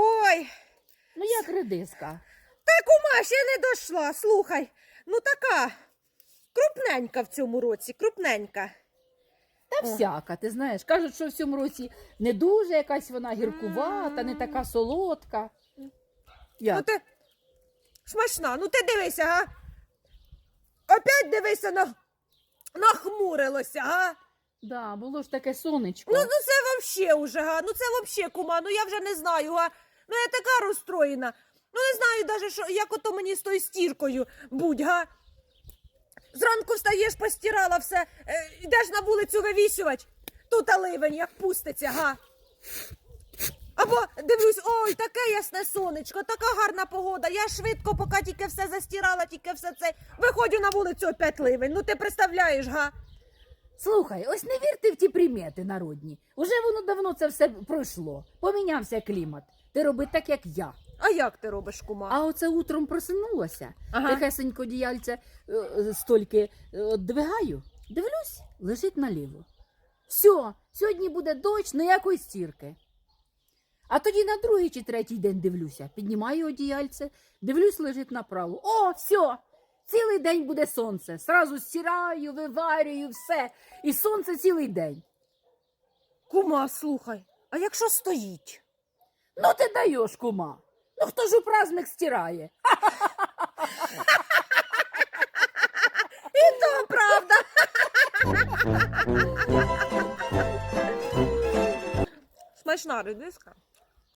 Ой, Ну як редиска? та кума ще не дошла. Слухай, ну така крупненька в цьому році, крупненька. Та О. всяка, ти знаєш. Кажуть, що в цьому році не дуже якась вона гіркувата, не така солодка. Ну ти смачна, ну ти дивися, га? Опять дивися на нахмурилося, га? Да, було ж таке сонечко. Ну, ну це вообще уже, га. Ну це вообще, кума, ну я вже не знаю, га. Ну я така розстроєна. Ну не знаю даже, що, як ото мені з тою стіркою будь, га. Зранку встаєш, постирала все, е, йдеш на вулицю вивісювати, тут ливень, як пуститься, га. Або дивлюсь, ой, таке ясне сонечко, така гарна погода. Я швидко, поки тільки все застирала, тільки все це. Виходжу на вулицю опять ливень. Ну ти представляєш, га? Слухай, ось не вірте в ті примети народні. Уже воно давно це все пройшло. Помінявся клімат. Ти роби так, як я. А як ти робиш, кума? А оце утром просинулася. Ага. Тихесенько діяльце е, е, стільки е, двигаю. Дивлюсь, лежить наліво. Все, сьогодні буде дощ, ніякої стірки. А тоді на другий чи третій день дивлюся, піднімаю одіяльце, дивлюсь, лежить направо. О, все! Цілий день буде сонце. Сразу стираю, виварюю, все. І сонце цілий день. Кума, слухай, а якщо стоїть? Ну ти даєш, кума. Ну хто ж у праздник стирає? І то правда. Смачна редиска.